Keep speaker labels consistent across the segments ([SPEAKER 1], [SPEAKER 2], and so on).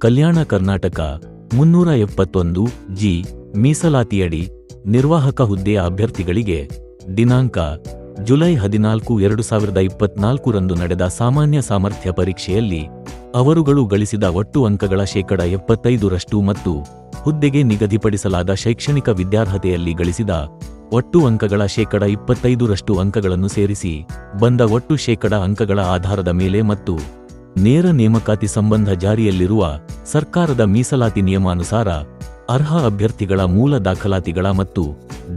[SPEAKER 1] ಕಲ್ಯಾಣ ಕರ್ನಾಟಕ ಮುನ್ನೂರ ಎಪ್ಪತ್ತೊಂದು ಜಿ ಮೀಸಲಾತಿಯಡಿ ನಿರ್ವಾಹಕ ಹುದ್ದೆಯ ಅಭ್ಯರ್ಥಿಗಳಿಗೆ ದಿನಾಂಕ ಜುಲೈ ಹದಿನಾಲ್ಕು ಎರಡು ಸಾವಿರದ ಇಪ್ಪತ್ನಾಲ್ಕರಂದು ನಡೆದ ಸಾಮಾನ್ಯ ಸಾಮರ್ಥ್ಯ ಪರೀಕ್ಷೆಯಲ್ಲಿ ಅವರುಗಳು ಗಳಿಸಿದ ಒಟ್ಟು ಅಂಕಗಳ ಶೇಕಡ ಎಪ್ಪತ್ತೈದರಷ್ಟು ಮತ್ತು ಹುದ್ದೆಗೆ ನಿಗದಿಪಡಿಸಲಾದ ಶೈಕ್ಷಣಿಕ ವಿದ್ಯಾರ್ಹತೆಯಲ್ಲಿ ಗಳಿಸಿದ ಒಟ್ಟು ಅಂಕಗಳ ಶೇಕಡ ಇಪ್ಪತ್ತೈದರಷ್ಟು ಅಂಕಗಳನ್ನು ಸೇರಿಸಿ ಬಂದ ಒಟ್ಟು ಶೇಕಡ ಅಂಕಗಳ ಆಧಾರದ ಮೇಲೆ ಮತ್ತು ನೇರ ನೇಮಕಾತಿ ಸಂಬಂಧ ಜಾರಿಯಲ್ಲಿರುವ ಸರ್ಕಾರದ ಮೀಸಲಾತಿ ನಿಯಮಾನುಸಾರ ಅರ್ಹ ಅಭ್ಯರ್ಥಿಗಳ ಮೂಲ ದಾಖಲಾತಿಗಳ ಮತ್ತು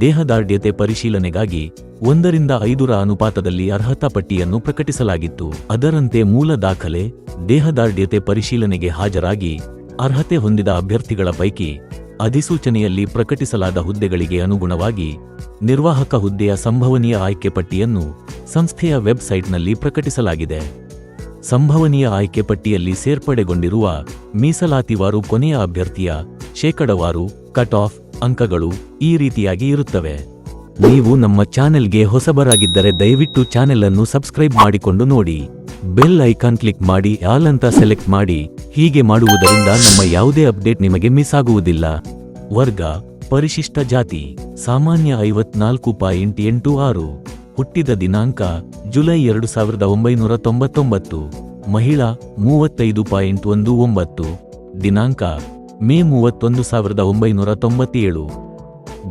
[SPEAKER 1] ದೇಹದಾರ್ಢ್ಯತೆ ಪರಿಶೀಲನೆಗಾಗಿ ಒಂದರಿಂದ ಐದರ ಅನುಪಾತದಲ್ಲಿ ಅರ್ಹತಾ ಪಟ್ಟಿಯನ್ನು ಪ್ರಕಟಿಸಲಾಗಿತ್ತು. ಅದರಂತೆ ಮೂಲ ದಾಖಲೆ, ದೇಹದಾರ್ಢ್ಯತೆ ಪರಿಶೀಲನೆಗೆ ಹಾಜರಾಗಿ ಅರ್ಹತೆ ಹೊಂದಿದ ಅಭ್ಯರ್ಥಿಗಳ ಪೈಕಿ ಅಧಿಸೂಚನೆಯಲ್ಲಿ ಪ್ರಕಟಿಸಲಾದ ಹುದ್ದೆಗಳಿಗೆ ಅನುಗುಣವಾಗಿ ನಿರ್ವಾಹಕ ಹುದ್ದೆಯ ಸಂಭವನೀಯ ಆಯ್ಕೆ ಪಟ್ಟಿಯನ್ನು ಸಂಸ್ಥೆಯ ವೆಬ್ಸೈಟ್ನಲ್ಲಿ ಪ್ರಕಟಿಸಲಾಗಿದೆ. ಸಂಭವನೀಯ ಆಯ್ಕೆ ಪಟ್ಟಿಯಲ್ಲಿ ಸೇರ್ಪಡೆಗೊಂಡಿರುವ ಮೀಸಲಾತಿವಾರು ಕೊನೆಯ ಅಭ್ಯರ್ಥಿಯ ಶೇಕಡವಾರು ಕಟ್ ಆಫ್ ಅಂಕಗಳು ಈ ರೀತಿಯಾಗಿ ಇರುತ್ತವೆ. ನೀವು ನಮ್ಮ ಚಾನೆಲ್ಗೆ ಹೊಸಬರಾಗಿದ್ದರೆ ದಯವಿಟ್ಟು ಚಾನೆಲ್ ಅನ್ನು ಸಬ್ಸ್ಕ್ರೈಬ್ ಮಾಡಿಕೊಂಡು ನೋಡಿ. ಬೆಲ್ ಐಕಾನ್ ಕ್ಲಿಕ್ ಮಾಡಿ, ಆಲ್ ಅಂತ ಸೆಲೆಕ್ಟ್ ಮಾಡಿ. ಹೀಗೆ ಮಾಡುವುದರಿಂದ ನಮ್ಮ ಯಾವುದೇ ಅಪ್ಡೇಟ್ ನಿಮಗೆ ಮಿಸ್ ಆಗುವುದಿಲ್ಲ. ವರ್ಗ, ಪರಿಶಿಷ್ಟ ಜಾತಿ, ಸಾಮಾನ್ಯ ಐವತ್ನಾಲ್ಕು ಪಾಯಿಂಟ್ ಎಂಟು ಆರು. ಹುಟ್ಟಿದ ದಿನಾಂಕ ಜುಲೈ ಎರಡು ಸಾವಿರದ ಒಂಬೈನೂರ ತೊಂಬತ್ತೊಂಬತ್ತು ಮಹಿಳಾ ಮೂವತ್ತೈದು ಪಾಯಿಂಟ್ ಒಂದು ಒಂಬತ್ತು, ದಿನಾಂಕ ಮೇ ಮೂವತ್ತೊಂದು ಸಾವಿರದ ಒಂಬೈನೂರ ತೊಂಬತ್ತೇಳು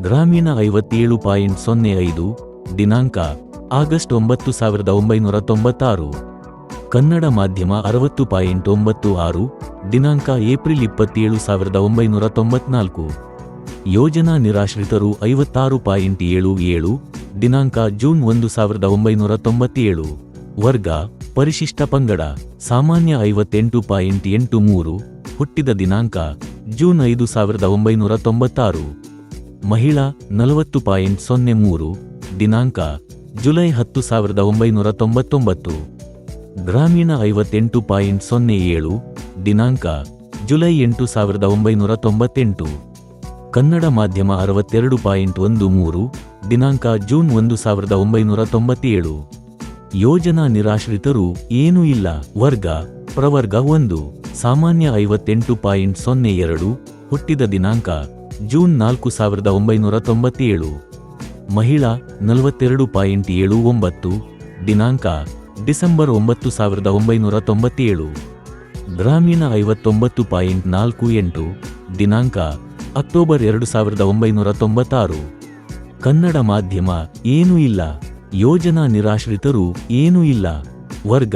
[SPEAKER 1] ಗ್ರಾಮೀಣ ಐವತ್ತೇಳು ಪಾಯಿಂಟ್ ಸೊನ್ನೆ ಐದು, ದಿನಾಂಕ ಆಗಸ್ಟ್ ಒಂಬತ್ತು ಸಾವಿರದ ಒಂಬೈನೂರ ತೊಂಬತ್ತಾರು ಕನ್ನಡ ಮಾಧ್ಯಮ ಅರವತ್ತು ಪಾಯಿಂಟ್ ಒಂಬತ್ತು ಆರು, ದಿನಾಂಕ ಏಪ್ರಿಲ್ ಇಪ್ಪತ್ತೇಳು ಸಾವಿರದ ಒಂಬೈನೂರ ತೊಂಬತ್ನಾಲ್ಕು ಯೋಜನಾ ನಿರಾಶ್ರಿತರು ಐವತ್ತಾರು ಪಾಯಿಂಟ್ ಏಳು ಏಳು, ದಿನಾಂಕ ಜೂನ್ ಒಂದು ಸಾವಿರದ ಒಂಬೈನೂರ ತೊಂಬತ್ತೇಳು. ವರ್ಗ, ಪರಿಶಿಷ್ಟ ಪಂಗಡ, ಸಾಮಾನ್ಯ ಐವತ್ತೆಂಟು ಪಾಯಿಂಟ್ ಎಂಟು ಮೂರು, ಹುಟ್ಟಿದ ದಿನಾಂಕ ಜೂನ್ ಐದು ಸಾವಿರದ ಒಂಬೈನೂರ ತೊಂಬತ್ತಾರು. ಮಹಿಳಾ, ನಲವತ್ತು ಪಾಯಿಂಟ್ ಸೊನ್ನೆ ಮೂರು, ದಿನಾಂಕ ಜುಲೈ ಹತ್ತು ಸಾವಿರದ ಒಂಬೈನೂರ ತೊಂಬತ್ತೊಂಬತ್ತು. ಗ್ರಾಮೀಣ ಐವತ್ತೆಂಟು ಪಾಯಿಂಟ್ ಸೊನ್ನೆ ಏಳು, ದಿನಾಂಕ ಜುಲೈ ಎಂಟು ಸಾವಿರದ ಒಂಬೈನೂರ ತೊಂಬತ್ತೆಂಟು. ಕನ್ನಡ ಮಾಧ್ಯಮ ಅರವತ್ತೆರಡು ಪಾಯಿಂಟ್ ಒಂದು ಮೂರು, ದಿನಾಂಕ ಜೂನ್ ಒಂದು ಸಾವಿರದ ಒಂಬೈನೂರ ತೊಂಬತ್ತೇಳು. ಯೋಜನಾ ನಿರಾಶ್ರಿತರು ಏನೂ ಇಲ್ಲ. ವರ್ಗ, ಪ್ರವರ್ಗ ಒಂದು, ಸಾಮಾನ್ಯ ಐವತ್ತೆಂಟು ಪಾಯಿಂಟ್ ಸೊನ್ನೆ ಎರಡು, ಹುಟ್ಟಿದ ದಿನಾಂಕ ಜೂನ್ ನಾಲ್ಕು ಸಾವಿರದ ಒಂಬೈನೂರ ತೊಂಬತ್ತೇಳು. ಮಹಿಳಾ, ನಲವತ್ತೆರಡು ಪಾಯಿಂಟ್ ಏಳು ಒಂಬತ್ತು, ದಿನಾಂಕ ಡಿಸೆಂಬರ್ ಒಂಬತ್ತು ಸಾವಿರದ ಒಂಬೈನೂರ ತೊಂಬತ್ತೇಳು. ಗ್ರಾಮೀಣ ಐವತ್ತೊಂಬತ್ತು ಪಾಯಿಂಟ್ ನಾಲ್ಕು ಎಂಟು, ದಿನಾಂಕ ಅಕ್ಟೋಬರ್ ಎರಡು ಸಾವಿರದ ಒಂಬೈನೂರ ತೊಂಬತ್ತಾರು. ಕನ್ನಡ ಮಾಧ್ಯಮ ಏನೂ ಇಲ್ಲ. ಯೋಜನಾ ನಿರಾಶ್ರಿತರು ಏನೂ ಇಲ್ಲ. ವರ್ಗ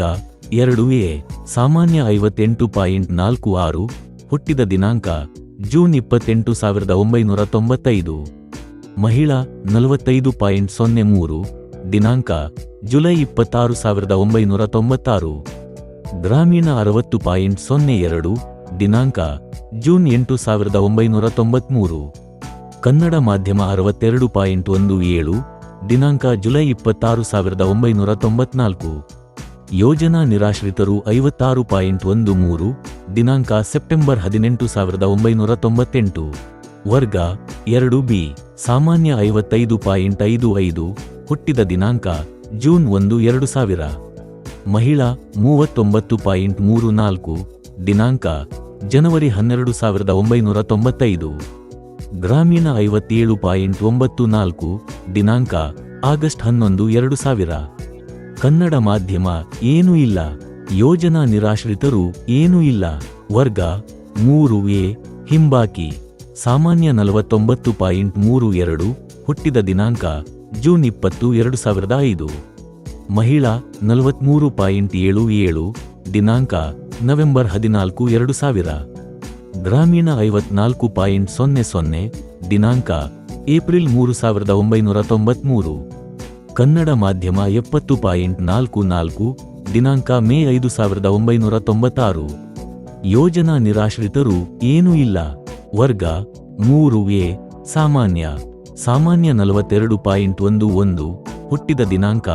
[SPEAKER 1] ಎರಡು ಎ. ಸಾಮಾನ್ಯ ಐವತ್ತೆಂಟು ಪಾಯಿಂಟ್ ನಾಲ್ಕು ಆರು. ಹುಟ್ಟಿದ ದಿನಾಂಕ ಜೂನ್ ಇಪ್ಪತ್ತೆಂಟು ಸಾವಿರದ ಒಂಬೈನೂರ ತೊಂಬತ್ತೈದು. ಮಹಿಳಾ ನಲವತ್ತೈದು ಪಾಯಿಂಟ್ ಸೊನ್ನೆ ಮೂರು. ದಿನಾಂಕ ಜುಲೈ ಇಪ್ಪತ್ತಾರು ಸಾವಿರದ ಒಂಬೈನೂರ ತೊಂಬತ್ತಾರು. ಗ್ರಾಮೀಣ ಅರವತ್ತು ಪಾಯಿಂಟ್ ಸೊನ್ನೆ ಎರಡು. ದಿನಾಂಕ ಜೂನ್ ಎಂಟು ಸಾವಿರದ ಒಂಬೈನೂರ ತೊಂಬತ್ಮೂರು. ಕನ್ನಡ ಮಾಧ್ಯಮ ಅರವತ್ತೆರಡು ಪಾಯಿಂಟ್ ಒಂದು ಏಳು, ದಿನಾಂಕ ಜುಲೈ ಇಪ್ಪತ್ತಾರು ಸಾವಿರದ ಒಂಬೈನೂರ ತೊಂಬತ್ನಾಲ್ಕು. ಯೋಜನಾ ನಿರಾಶ್ರಿತರು ಐವತ್ತಾರು ಪಾಯಿಂಟ್ ಒಂದು ಮೂರು, ದಿನಾಂಕ ಸೆಪ್ಟೆಂಬರ್ ಹದಿನೆಂಟು ಸಾವಿರದ ಒಂಬೈನೂರ ತೊಂಬತ್ತೆಂಟು. ವರ್ಗ ಎರಡು ಬಿ, ಸಾಮಾನ್ಯ ಐವತ್ತೈದು ಪಾಯಿಂಟ್ ಐದು ಐದು, ಹುಟ್ಟಿದ ದಿನಾಂಕ ಜೂನ್ ಒಂದು ಎರಡು ಸಾವಿರ. ಮಹಿಳಾ ಮೂವತ್ತೊಂಬತ್ತು ಪಾಯಿಂಟ್ ಮೂರು ನಾಲ್ಕು, ದಿನಾಂಕ ಜನವರಿ ಹನ್ನೆರಡು ಸಾವಿರದ ಒಂಬೈನೂರ ತೊಂಬತ್ತೈದು. ಗ್ರಾಮೀಣ ಐವತ್ತೇಳು ಪಾಯಿಂಟ್ ಒಂಬತ್ತು ನಾಲ್ಕು, ದಿನಾಂಕ, ಆಗಸ್ಟ್ ಹನ್ನೊಂದು, ಎರಡು ಸಾವಿರ. ಕನ್ನಡ ಮಾಧ್ಯಮ ಏನೂ ಇಲ್ಲ. ಯೋಜನಾ ನಿರಾಶ್ರಿತರು ಏನೂ ಇಲ್ಲ. ವರ್ಗ, ಮೂರು ಎ, ಹಿಂಬಾಕಿ. ಸಾಮಾನ್ಯ ನಲವತ್ತೊಂಬತ್ತು ಪಾಯಿಂಟ್ ಮೂರು ಎರಡು, ಹುಟ್ಟಿದ ದಿನಾಂಕ, ಜೂನ್ ಇಪ್ಪತ್ತು, ಎರಡು ಸಾವಿರದ ಐದು. ಮಹಿಳಾ ನಲವತ್ಮೂರು ಪಾಯಿಂಟ್ ಏಳು ಏಳು, ದಿನಾಂಕ ನವೆಂಬರ್ ಹದಿನಾಲ್ಕು, ಎರಡು ಸಾವಿರ. ಗ್ರಾಮೀಣ ಐವತ್ನಾಲ್ಕು ಪಾಯಿಂಟ್ ಸೊನ್ನೆ ಸೊನ್ನೆ, ದಿನಾಂಕ, ಏಪ್ರಿಲ್ ಮೂರು ಸಾವಿರದ ಒಂಬೈನೂರ ತೊಂಬತ್ಮೂರು. ಕನ್ನಡ ಮಾಧ್ಯಮ ಎಪ್ಪತ್ತು ಪಾಯಿಂಟ್ ನಾಲ್ಕು ನಾಲ್ಕು, ದಿನಾಂಕ ಮೇ ಐದು ಸಾವಿರದ ಒಂಬೈನೂರ ತೊಂಬತ್ತಾರು. ಯೋಜನಾ ನಿರಾಶ್ರಿತರು ಏನೂ ಇಲ್ಲ. ವರ್ಗ, ಮೂರು ಎ, ಸಾಮಾನ್ಯ. ಸಾಮಾನ್ಯ ನಲವತ್ತೆರಡು ಪಾಯಿಂಟ್ ಒಂದು ಒಂದು, ಹುಟ್ಟಿದ ದಿನಾಂಕ,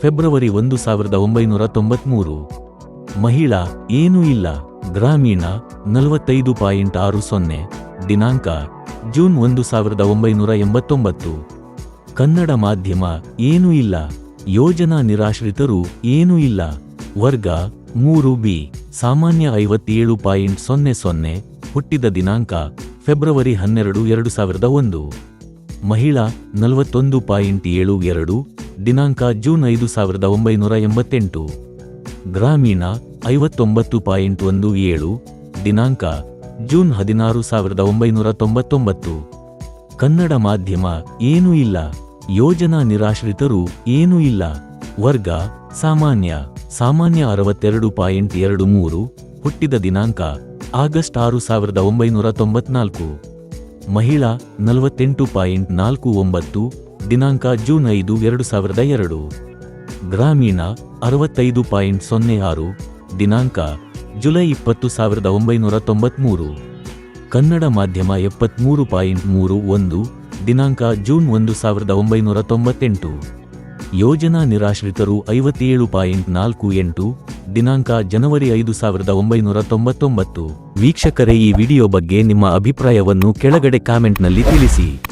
[SPEAKER 1] ಫೆಬ್ರವರಿ ಒಂದು ಸಾವಿರದ ಒಂಬೈನೂರ ತೊಂಬತ್ಮೂರು. ಮಹಿಳಾ ಏನೂ ಇಲ್ಲ. ಗ್ರಾಮೀಣ ನಲವತ್ತೈದು ಪಾಯಿಂಟ್ ಆರು ಸೊನ್ನೆ, ದಿನಾಂಕ ಜೂನ್ ಒಂದು ಸಾವಿರದ ಒಂಬೈನೂರ ಎಂಬತ್ತೊಂಬತ್ತು. ಕನ್ನಡ ಮಾಧ್ಯಮ ಏನೂ ಇಲ್ಲ. ಯೋಜನಾ ನಿರಾಶ್ರಿತರು ಏನೂ ಇಲ್ಲ. ವರ್ಗ ಮೂರು ಬಿ, ಸಾಮಾನ್ಯ ಐವತ್ತೇಳು ಪಾಯಿಂಟ್ ಸೊನ್ನೆ ಸೊನ್ನೆ, ಹುಟ್ಟಿದ ದಿನಾಂಕ ಫೆಬ್ರವರಿ ಹನ್ನೆರಡು, ಎರಡು ಸಾವಿರದ ಒಂದು. ಮಹಿಳಾ ನಲವತ್ತೊಂದು ಪಾಯಿಂಟ್ ಏಳು ಎರಡು, ದಿನಾಂಕ ಜೂನ್ ಐದು ಸಾವಿರದ ಒಂಬೈನೂರ ಎಂಬತ್ತೆಂಟು. ಗ್ರಾಮೀಣ ಐವತ್ತೊಂಬತ್ತು ಪಾಯಿಂಟ್ ಒಂದು ಏಳು, ದಿನಾಂಕ ಜೂನ್ ಹದಿನಾರು ಸಾವಿರದ ಒಂಬೈನೂರ ತೊಂಬತ್ತೊಂಬತ್ತು. ಕನ್ನಡ ಮಾಧ್ಯಮ ಏನೂ ಇಲ್ಲ, ಯೋಜನಾ ನಿರಾಶ್ರಿತರು ಏನೂ ಇಲ್ಲ. ವರ್ಗ, ಸಾಮಾನ್ಯ ಸಾಮಾನ್ಯ ಅರವತ್ತೆರಡು ಪಾಯಿಂಟ್ ಎರಡು ಮೂರು, ಹುಟ್ಟಿದ ದಿನಾಂಕ ಆಗಸ್ಟ್ ಆರು ಸಾವಿರದ ಒಂಬೈನೂರ ತೊಂಬತ್ನಾಲ್ಕು. ಮಹಿಳಾ, ನಲವತ್ತೆಂಟು ಪಾಯಿಂಟ್ ನಾಲ್ಕು ಒಂಬತ್ತು, ದಿನಾಂಕ ಜೂನ್ ಐದು, ಎರಡು ಸಾವಿರದ ಎರಡು. ಗ್ರಾಮೀಣ ಅರವತ್ತೈದು ಪಾಯಿಂಟ್ ಸೊನ್ನೆ ಆರು, ದಿನಾಂಕ ಜುಲೈ ಇಪ್ಪತ್ತು, ಸಾವಿರದ ಒಂಬೈನೂರ ತೊಂಬತ್ಮೂರು. ಕನ್ನಡ ಮಾಧ್ಯಮ ಎಪ್ಪತ್ಮೂರು ಪಾಯಿಂಟ್ ಮೂರು ಒಂದು, ದಿನಾಂಕ ಜೂನ್ ಒಂದು, ಸಾವಿರದ ಒಂಬೈನೂರ ತೊಂಬತ್ತೆಂಟು. ಯೋಜನಾ ನಿರಾಶ್ರಿತರು ಐವತ್ತೇಳು ಪಾಯಿಂಟ್ ನಾಲ್ಕು ಎಂಟು, ದಿನಾಂಕ ಜನವರಿ ಐದು, ಸಾವಿರದ ಒಂಬೈನೂರ ತೊಂಬತ್ತೊಂಬತ್ತು. ವೀಕ್ಷಕರೇ, ಈ ವಿಡಿಯೋ ಬಗ್ಗೆ ನಿಮ್ಮ ಅಭಿಪ್ರಾಯವನ್ನು ಕೆಳಗಡೆ ಕಾಮೆಂಟ್ನಲ್ಲಿ ತಿಳಿಸಿ.